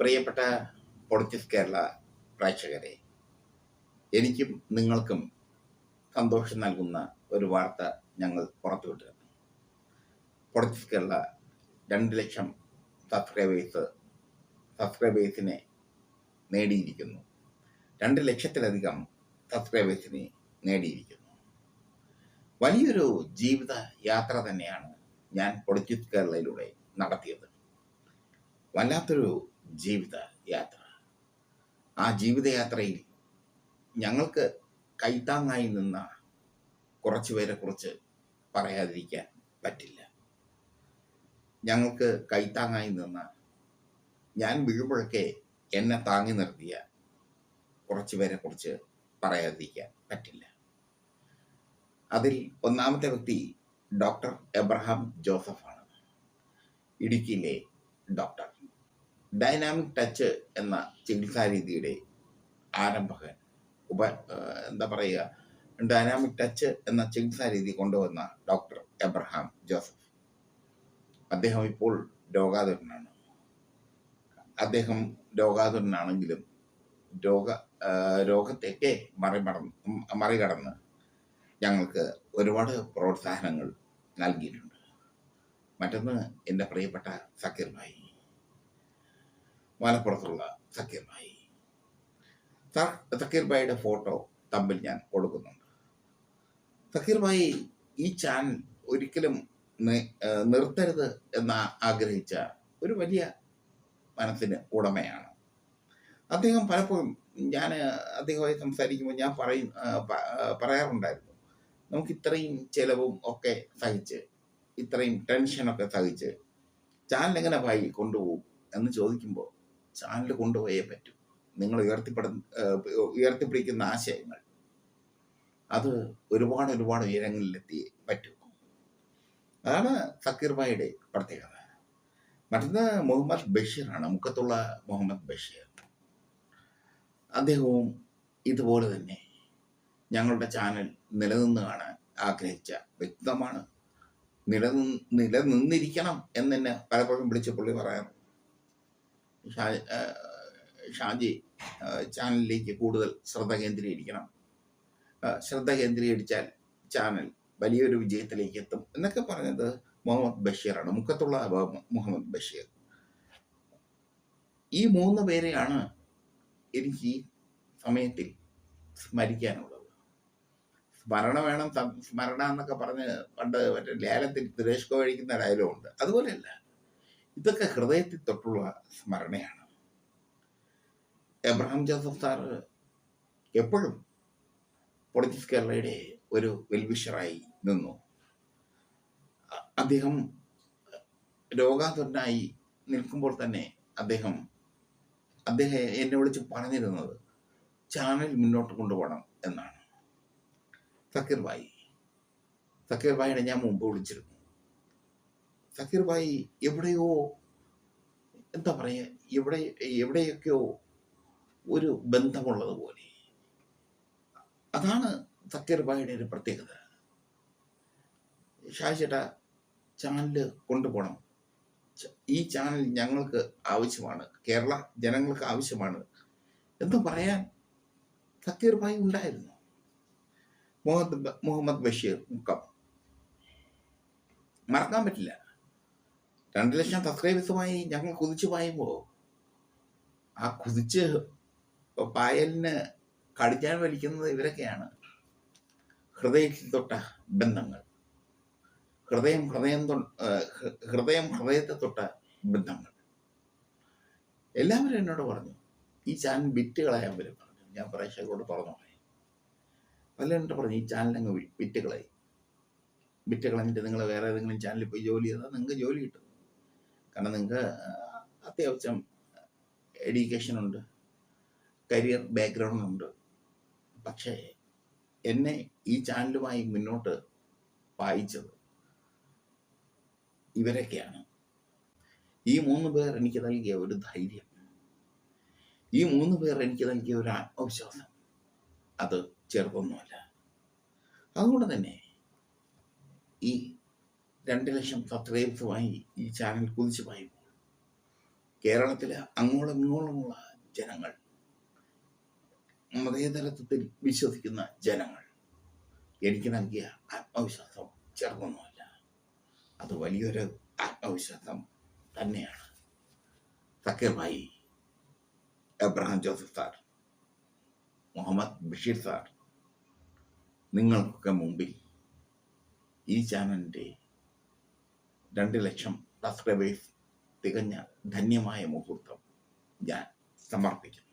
പ്രിയപ്പെട്ട പൊളിറ്റിക്സ് കേരള പ്രേക്ഷകരെ എനിക്കും നിങ്ങൾക്കും സന്തോഷം നൽകുന്ന ഒരു വാർത്ത ഞങ്ങൾ പുറത്തുവിട്ടിരുന്നു. പൊളിറ്റിക്സ് കേരള രണ്ട് ലക്ഷം സബ്സ്ക്രൈബേഴ്സ് സബ്സ്ക്രൈബേഴ്സിനെ നേടിയിരിക്കുന്നു. രണ്ട് ലക്ഷത്തിലധികം സബ്സ്ക്രൈബേഴ്സിനെ നേടിയിരിക്കുന്നു. വലിയൊരു ജീവിത യാത്ര തന്നെയാണ് ഞാൻ പൊളിറ്റിക്സ് കേരളയിലൂടെ നടത്തിയത്. വല്ലാത്തൊരു ജീവിത യാത്ര ആ ജീവിതയാത്രയിൽ ഞങ്ങൾക്ക് കൈത്താങ്ങായി നിന്ന കുറച്ച് പേരെ കുറിച്ച് പറയാതിരിക്കാൻ പറ്റില്ല. ഞങ്ങൾക്ക് കൈത്താങ്ങായി നിന്ന ഞാൻ വീഴുമ്പോഴൊക്കെ എന്നെ താങ്ങി നിർത്തിയ കുറച്ച് പേരെ കുറിച്ച് പറയാതിരിക്കാൻ പറ്റില്ല. അതിൽ ഒന്നാമത്തെ വ്യക്തി ഡോക്ടർ എബ്രഹാം ജോസഫാണ്. ഇടുക്കിയിലെ ഡോക്ടർ. ഡൈനാമിക് ടച്ച് എന്ന ചികിത്സാരീതിയുടെ ആരംഭകൻ ഉപ എന്താ പറയുക ഡൈനാമിക് ടച്ച് എന്ന ചികിത്സാരീതി കൊണ്ടുവന്ന ഡോക്ടർ എബ്രഹാം ജോസഫ്. അദ്ദേഹം ഇപ്പോൾ രോഗാതുരനാണ്. അദ്ദേഹം രോഗാതുരനാണെങ്കിലും രോഗ രോഗത്തേക്ക് മറിമടന്ന് മറികടന്ന് ഞങ്ങൾക്ക് ഒരുപാട് പ്രോത്സാഹനങ്ങൾ നൽകിയിട്ടുണ്ട്. മറ്റൊന്ന് എന്റെ പ്രിയപ്പെട്ട സക്കീർ ഭായി. മലപ്പുറത്തുള്ള സക്കീർ ഭായി സക്കീർ ഭായിയുടെ ഫോട്ടോ തമ്മിൽ ഞാൻ കൊടുക്കുന്നുണ്ട്. സക്കീർ ഭായി ഈ ചാനൽ ഒരിക്കലും നിർത്തരുത് എന്ന് ആഗ്രഹിച്ച ഒരു വലിയ മനസ്സിന് ഉടമയാണ്. അദ്ദേഹം പലപ്പോഴും ഞാൻ അദ്ദേഹമായി സംസാരിക്കുമ്പോൾ ഞാൻ പറയും പറയാറുണ്ടായിരുന്നു. നമുക്ക് ഇത്രയും ചെലവും ഒക്കെ സഹിച്ച് ഇത്രയും ടെൻഷനൊക്കെ സഹിച്ച് ചാനൽ എങ്ങനെ ഭായി കൊണ്ടുപോകും? എന്ന് ചോദിക്കുമ്പോൾ ചാനൽ കൊണ്ടുപോയേ പറ്റൂ. നിങ്ങൾ ഉയർത്തിപ്പെടുന്ന ഏഹ് ഉയർത്തിപ്പിടിക്കുന്ന ആശയങ്ങൾ. അത് ഒരുപാട് ഒരുപാട് ഉയരങ്ങളിലെത്തി പറ്റൂ. അതാണ് സക്കീർ ഭായിയുടെ പ്രത്യേകത. മറ്റൊന്ന് മുഹമ്മദ് ബഷീറാണ് മുഖത്തുള്ള മുഹമ്മദ് ബഷീർ. അദ്ദേഹവും ഇതുപോലെ തന്നെ ഞങ്ങളുടെ ചാനൽ നിലനിന്ന് കാണാൻ ആഗ്രഹിച്ച വ്യക്തമാണ്. നിലനിന്ന് നിലനിന്നിരിക്കണം എന്നെ പലപ്പോഴും വിളിച്ച് പുള്ളി പറയാം ഷാ ഏഹ് ഷാജി ചാനലിലേക്ക് കൂടുതൽ ശ്രദ്ധ കേന്ദ്രീകരിക്കണം. ശ്രദ്ധ കേന്ദ്രീകരിച്ചാൽ ചാനൽ വലിയൊരു വിജയത്തിലേക്ക് എത്തും എന്നൊക്കെ പറഞ്ഞത് മുഹമ്മദ് ബഷീറാണ് മുക്കത്തുള്ള മുഹമ്മദ് ബഷീർ. ഈ മൂന്ന് പേരെയാണ് എനിക്ക് ഈ സമയത്തിൽ സ്മരിക്കാനുള്ളത് സ്മരണ വേണം സ്മരണ എന്നൊക്കെ പറഞ്ഞ് പണ്ട് മറ്റേ ലേലത്തിൽ തിരേഷ്കോ കഴിക്കുന്ന ഡയലോഗുണ്ട് അതുപോലെയല്ല ഇതൊക്കെ ഹൃദയത്തിൽ തൊട്ടുള്ള സ്മരണയാണ്. എബ്രഹാം ജോസഫ് സാറ് എപ്പോഴും പൊളിറ്റിക്സ് കേരളയുടെ ഒരു വെൽവിഷറായി നിന്നു. അദ്ദേഹം രോഗാതുരനായി നിൽക്കുമ്പോൾ തന്നെ അദ്ദേഹം അദ്ദേഹം എന്നെ വിളിച്ച് പറഞ്ഞിരുന്നത് ചാനൽ മുന്നോട്ട് കൊണ്ടുപോകണം എന്നാണ്. സക്കീർ ഭായി. സക്കീർ ഭായിനെ ഞാൻ മുമ്പ് വിളിച്ചിരുന്നു. സക്കീർ ഭായി എവിടെയോ എന്താ പറയുക എവിടെ എവിടെയൊക്കെയോ ഒരു ബന്ധമുള്ളത് പോലെ അതാണ് സക്കീർ ഭായിയുടെ ഒരു പ്രത്യേകത. ഷാജിട്ട ചാനൽ കൊണ്ടുപോകണം. ഈ ചാനൽ ഞങ്ങൾക്ക് ആവശ്യമാണ്. കേരള ജനങ്ങൾക്ക് ആവശ്യമാണ്. എന്ന് പറയാൻ സക്കീർ ഭായി ഉണ്ടായിരുന്നു. മുഹമ്മദ് മുഹമ്മദ് ബഷീർ മുക്കം. മറക്കാൻ പറ്റില്ല. രണ്ട് ലക്ഷം സബ്സ്ക്രൈബേഴ്സുമായി ഞങ്ങൾ കുതിച്ചു പായുമ്പോൾ ആ കുതിച്ച് പായലിന് കടിച്ചാൻ വലിക്കുന്നത് ഇവരൊക്കെയാണ്. ഹൃദയത്തിൽ തൊട്ട ബന്ധങ്ങൾ. ഹൃദയം ഹൃദയം ഹൃദയം ഹൃദയത്തെ തൊട്ട ബന്ധങ്ങൾ. എല്ലാവരും എന്നോട് പറഞ്ഞു ഈ ചാനൽ വിറ്റ് കളയാൻ വരും പറഞ്ഞു. ഞാൻ പ്രേക്ഷകരോട് പറഞ്ഞു പലരും പറഞ്ഞു ഈ ചാനൽ അങ്ങ് വിറ്റ് കളയും വിറ്റ് കളഞ്ഞിട്ട് നിങ്ങൾ വേറെ ഏതെങ്കിലും ചാനലിൽ പോയി ജോലി ചെയ്താൽ നിങ്ങൾക്ക് ജോലി കിട്ടും. കാരണം നിങ്ങൾക്ക് അത്യാവശ്യം എഡ്യൂക്കേഷൻ ഉണ്ട് കരിയർ ബാക്ക്ഗ്രൗണ്ട് ഉണ്ട്. പക്ഷേ എന്നെ ഈ ചാനലുമായി മുന്നോട്ട് വായിച്ചത് ഇവരൊക്കെയാണ്. ഈ മൂന്ന് പേർ എനിക്ക് നൽകിയ ഒരു ധൈര്യം. ഈ മൂന്ന് പേർ എനിക്ക് നൽകിയ ഒരു ആത്മവിശ്വാസം. അത് ചെറുതൊന്നുമല്ല. അതുകൊണ്ട് തന്നെ രണ്ട് ലക്ഷം സബ്സ്ക്രൈബേഴ്സുമായി ഈ ചാനൽ കുതിച്ചു പായുമ്പോൾ കേരളത്തിലെ അങ്ങോളം ഇങ്ങോളമുള്ള ജനങ്ങൾ മതേതരത്വത്തിൽ വിശ്വസിക്കുന്ന ജനങ്ങൾ എനിക്ക് നൽകിയ ആത്മവിശ്വാസം ചെറുതൊന്നുമല്ല. അത് വലിയൊരു ആത്മവിശ്വാസം തന്നെയാണ്. ഭായി എബ്രഹാം ജോസഫ് സാർ മുഹമ്മദ് ബഷീർ സാർ നിങ്ങൾക്കൊക്കെ മുമ്പിൽ ഈ ചാനലിന്റെ രണ്ട് ലക്ഷം സബ്സ്ക്രൈബേഴ്സ് തികഞ്ഞ ധന്യമായ മുഹൂർത്തം ഞാൻ സമർപ്പിക്കുന്നു.